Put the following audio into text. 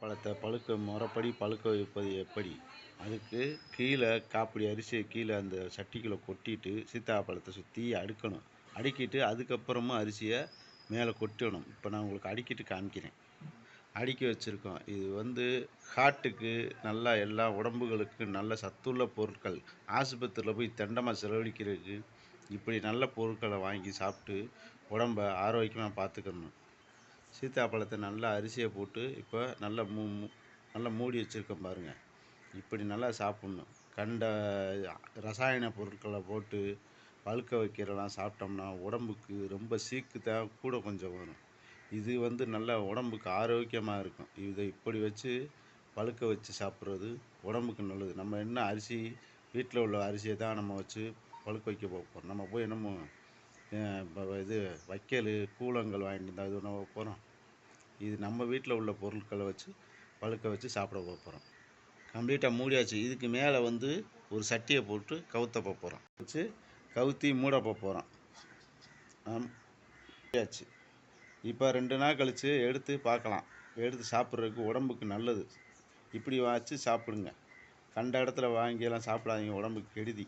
பழத்தை பழுக்க முறைப்படி பழுக்க வைப்பது எப்படி? அதுக்கு கீழே காப்பிடி அரிசியை கீழே அந்த சட்டிக்குள்ளே கொட்டிட்டு சீத்தாப்பழத்தை சுற்றி அடுக்கணும். அடுக்கிட்டு அதுக்கப்புறமா அரிசியை மேலே கொட்டணும். இப்போ நான் உங்களுக்கு அடுக்கிட்டு காமிக்கிறேன். அடுக்கி வச்சுருக்கோம். இது வந்து ஹார்ட்டுக்கு நல்லா எல்லா உடம்புகளுக்கு நல்ல சத்துள்ள பொருட்கள். ஆஸ்பத்திரியில் போய் தண்டமாக செலவழிக்கிறதுக்கு இப்படி நல்ல பொருட்களை வாங்கி சாப்பிட்டு உடம்ப ஆரோக்கியமாக பார்த்துக்கணும். சீத்தாப்பழத்தை நல்லா அரிசியை போட்டு இப்போ நல்லா மூ மூ- நல்லா மூடி வச்சுருக்கேன் பாருங்கள் இப்படி நல்லா சாப்பிட்ணும். கண்ட ரசாயன பொருட்களை போட்டு பழுக்க வைக்கிறலாம் சாப்பிட்டோம்னா உடம்புக்கு ரொம்ப சீக்கு தான் கூட கொஞ்சம் வரும். இது வந்து நல்லா உடம்புக்கு ஆரோக்கியமாக இருக்கும். இதை இப்படி வச்சு பழுக்க வச்சு சாப்பிட்றது உடம்புக்கு நல்லது. நம்ம என்ன அரிசி வீட்டில் உள்ள அரிசியை தான் நம்ம வச்சு பழுக்க வைக்க போகிறோம் நம்ம போய் என்னமோ இது வைக்கல் கூழங்கள் வாங்கிட்டு இருந்தால் இது உணவு போகிறோம் இது நம்ம வீட்டில் உள்ள பொருட்களை வச்சு பழுக்க வச்சு சாப்பிட போகிறோம் கம்ப்ளீட்டாக மூடியாச்சு. இதுக்கு மேலே வந்து ஒரு சட்டியை போட்டு கவுத்த போகிறோம் வச்சு கவுத்தி மூட போகிறோம் மூடியாச்சு. இப்போ ரெண்டு நாள் கழித்து எடுத்து பார்க்கலாம். எடுத்து சாப்பிட்றதுக்கு உடம்புக்கு நல்லது. இப்படி வச்சு சாப்பிடுங்க. கண்ட இடத்துல வாங்கியெல்லாம் சாப்பிடாதீங்க. உடம்புக்கு கெடுதி.